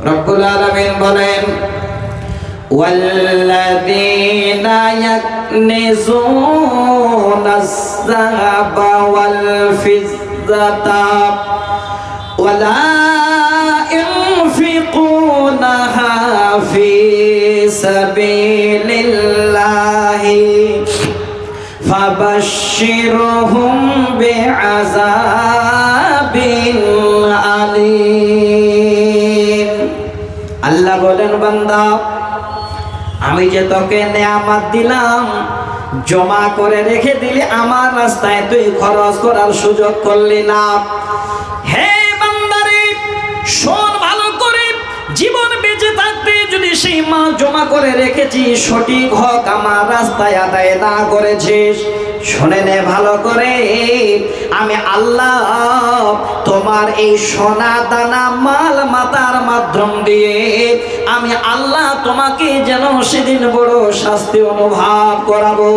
রব্বুল আলামিন বলেন والذين يكنزون الذهب والفضة ولا ينفقونها في سبيل الله فبشرهم بعذاب আল্লাহ বলেন, বান্দা, আমি যে তোকে নেয়ামাত দিলাম, জমা করে রেখে দিলে, আমার রাস্তায় তুই খরচ করার সুযোগ করলি না। হে বান্দারে, শোন সেই মাল জমা করে রেখেছি, সঠিক হক আমার রাস্তায় আদায় না করেছিস। শুনে নে ভালো করে, আমি আল্লাহ তোমার এই সোনা দানা মাল মাতার মাধ্যম দিয়ে আমি আল্লাহ তোমাকে যেন সেদিন বড় শাস্তি অনুভব করাবো।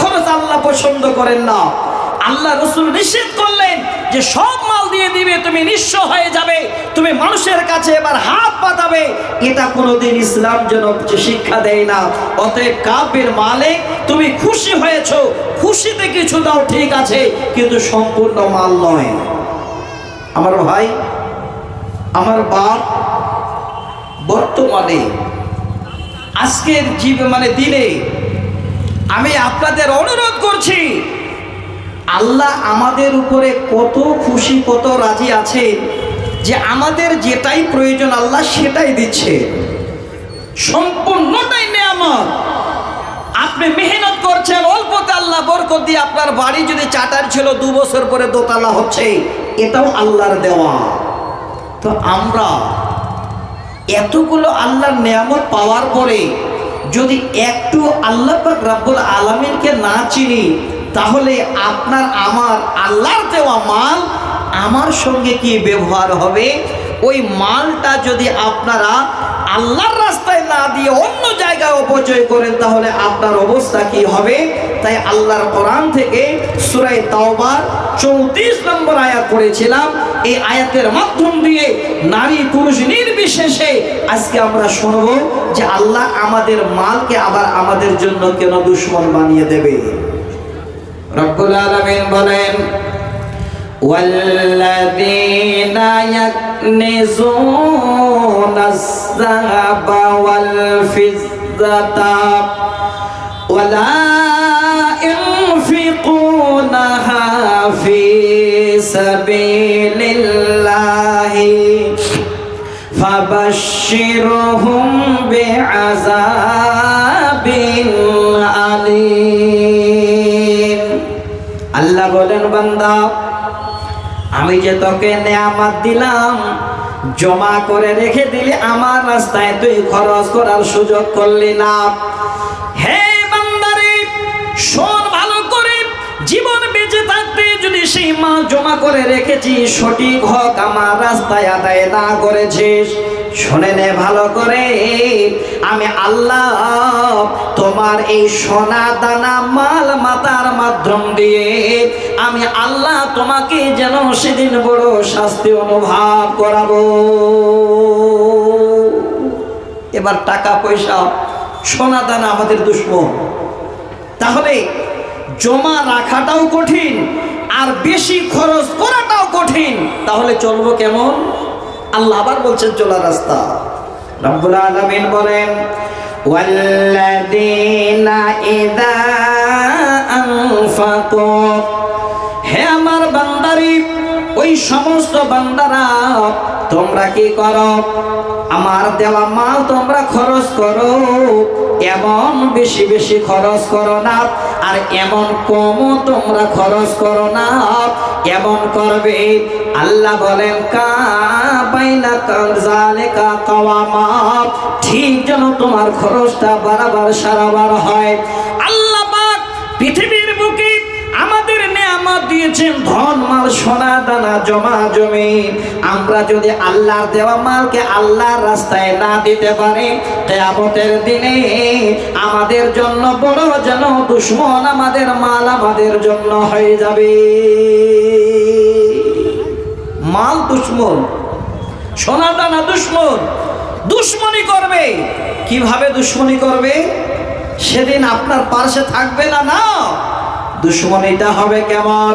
খরচ আল্লাহ পছন্দ করেন না। আল্লাহ রসুল নিষেধ করলেন যে সব মাল দিয়ে দিবে, তুমি নিঃস্ব হয়ে যাবে, তুমি মানুষের কাছে এবার হাত পাতাবে এটা কোনোদিন ইসলাম যেন শিক্ষা দেয় না। অতএব কাব্যের মালে তুমি খুশি হয়েছ, খুশিতে কিছু দাও, ঠিক আছে, কিন্তু সম্পূর্ণ মাল নয়। আমার ভাই, আমার বাপ, বর্তমানে, আজকের জীব মানে দিনে, আমি আপনাদের অনুরোধ করছি আল্লাহ আমাদের উপরে কত খুশি, কত রাজি আছে যে আমাদের যেটাই প্রয়োজন আল্লাহ সেটাই দিচ্ছে। সম্পূর্ণটাই নেয়ামত। আপনি মেহনত করছেন, অল্পতে আল্লাহ বরকত দিয়ে আপনার বাড়ি যদি চাটার ছিল, দু বছর পরে দোতলা হচ্ছে, এটাও আল্লাহর দেওয়া। তো আমরা এতগুলো আল্লাহর নেয়ামত পাওয়ার পরে যদি একটু আল্লাহ রাব্বুল আলামিনকে না চিনি তাহলে আপনার আমার আল্লাহর দেওয়া মাল আমার সঙ্গে কি ব্যবহার হবে? ওই মালটা যদি আপনারা আল্লাহর রাস্তায় না দিয়ে অন্য জায়গায় অপচয় করেন, তাহলে আপনার অবস্থা কি হবে? তাই আল্লাহর কোরআন থেকে সুরাই তাওবার চৌত্রিশ নম্বর আয়াত পড়েছিলাম। এই আয়াতের মাধ্যম দিয়ে নারী পুরুষ নির্বিশেষে আজকে আমরা শুনব যে আল্লাহ আমাদের মালকে আবার আমাদের জন্য কেন দুশ্মন বানিয়ে দেবে? রব্বুল আলামিন বলেন والذين يكنزون الذهب والفضة ولا ينفقونها في سبيل الله فبشرهم بعذاب أليم আল্লাহ বলেন, বান্দা, আমি যে তোকে নেয়ামাত দিলাম, জমা করে রেখে দিলি, আমার রাস্তায় তুই খরচ করার সুযোগ করলি না। হে বান্দারে, শোন ভালো করে, জীবন বেঁচে থাকতে যদি সেই মাল জমা করে রেখেছি সঠিক হক আমার রাস্তায় আদায় না করেছিস। শুনে নে ভালো করে। আমি আল্লাহ তোমার এই সোনা দানা মাল মাতার মাধ্যম দিয়ে আমি আল্লাহ তোমাকে যেন সেদিন বড় শাস্তি অনুভব করাবো। এবার টাকা পয়সা, সোনা দানা আমাদের দুশ্মন। তাহলে জমা রাখাটাও কঠিন, আর বেশি খরচ করাটাও কঠিন। তাহলে চলবো কেমন? আল্লাহ আবার বলছেন চলার রাস্তা রব্বুল আলামিন বলেন والذين إذا أنفقوا হে আমার বান্দারি ওই সমস্ত বান্দারা তোমরা কি করো আমার দেওয়া মাল তোমরা খরচ করো। এমন বেশি বেশি খরচ করো না। আর এমন কমও তোমরা খরচ করো না। এমন করবে। আল্লাহ বলেন ঠিক যেন তোমার খরচটা বারবার সারাবার হয়। আল্লাহ পৃথিবীর বুকে আমাদের নেয়ামত দিয়েছেন দানা জমা জমি আমরা যদি আল্লাহর দেওয়া মালকে আল্লাহর রাস্তায় না দিতে পারি দিনে আমাদের জন্য বড় যেন দুশ্মন আমাদের মাল আমাদের জন্য হয়ে যাবে। মাল দুশ্মন, সোনা দানা দুশ্মন, দুশ্মনী করবে। কীভাবে দুশ্মনী করবে? সেদিন আপনার পাশে থাকবে না না। দুশ্মনীটা হবে কেমন?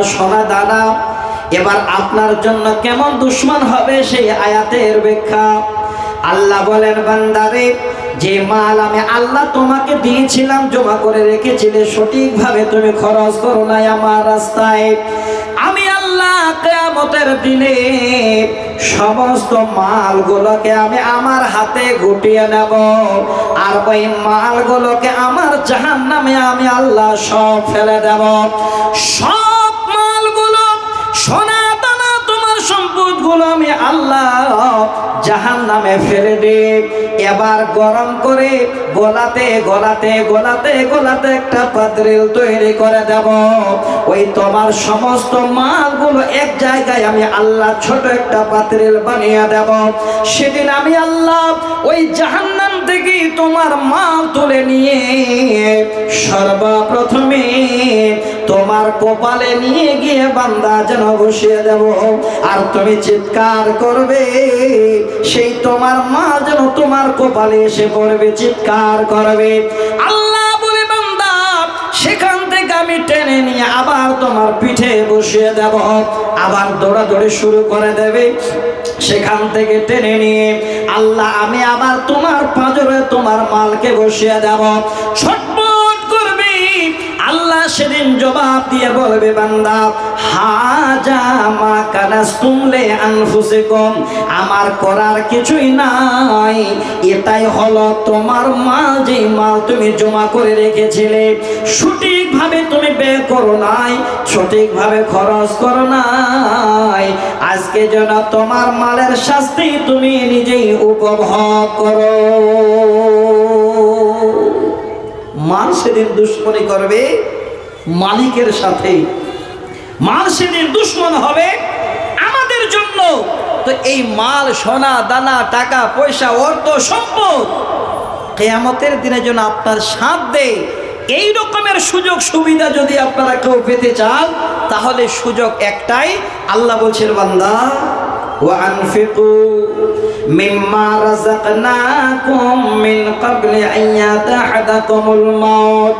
আপনার সোনা দানা এবার আপনার জন্য কেমন দুশ্মন হবে সেই আয়াতের ব্যাখ্যা। আল্লাহ বলেন, বান্দারে, যে মাল আমি আল্লাহ তোমাকে দিয়েছিলাম, জমা করে রেখেছিলে, সঠিকভাবে তুমি খরচ করো নাই আমার রাস্তায়। আমি আল্লাহ কেয়ামতের দিনে সমস্ত মালগুলোকে আমি আমার হাতে গুটিয়ে নেব, আর ওই মালগুলোকে আমার জাহান নামে আমি আল্লাহ সব ফেলে দেব। সব সম্পদগুলো আমি আল্লাহ। জাহান নামে ফেলে দে। এবার গরম করে গোলাতে গোলাতে গোলাতে গোলাতে একটা পাত্রেল তৈরি করে দেব। ওই তোমার সমস্ত মালগুলো এক জায়গায় আমি আল্লাহ ছোট একটা পাত্রেল বানিয়ে দেব। সেদিন আমি আল্লাহ ওই জাহান্নাম থেকে তোমার মাল তুলে নিয়ে সর্বপ্রথমে তোমার কপালে নিয়ে গিয়ে বান্দা যেন বসিয়ে দেব। আর তুমি চিৎকার করবে, সেই তোমার মা যেন তোমার কপালে এসে পড়বে, চিৎকার করবে। আল্লাহ বলে, বান্দা, সেখান থেকে আমি টেনে নিয়ে আবার তোমার পিঠে বসিয়ে দেব। আবার দৌড়াদৌড়ি শুরু করে দেবে। সেখান থেকে টেনে নিয়ে আল্লাহ, আমি আবার তোমার পাঁজরে তোমার মালকে বসিয়ে দেব। আল্লাহ সেদিন জবাব দিয়ে বলবে, বান্দা, হাজা মা কানাস তুমলে আনফুসিকুম, আমার করার কিছুই নাই। এটাই হলো তোমার মাল যে মাল তুমি জমা করে রেখেছিলে। সঠিকভাবে তুমি ব্যয় করো নাই, সঠিকভাবে খরচ করো নাই। আজকে যেন তোমার মালের শাস্তি তুমি নিজেই উপভোগ করো। মাল সেদিন দুশ্মনী করবে মালিকের সাথে মাল সেদিন দুশ্মন হবে আমাদের জন্য তো এই মাল সোনা দানা টাকা পয়সা অর্থ সম্পদ কেয়ামতের দিনে যেন আপনার সাথ দেয় এই রকমের সুযোগ সুবিধা যদি আপনারা কেউ পেতে চান তাহলে সুযোগ একটাই আল্লাহ বলছেন বান্দা وأنفقوا مما رزقناكم من قبل أن يأتي أحدكم الموت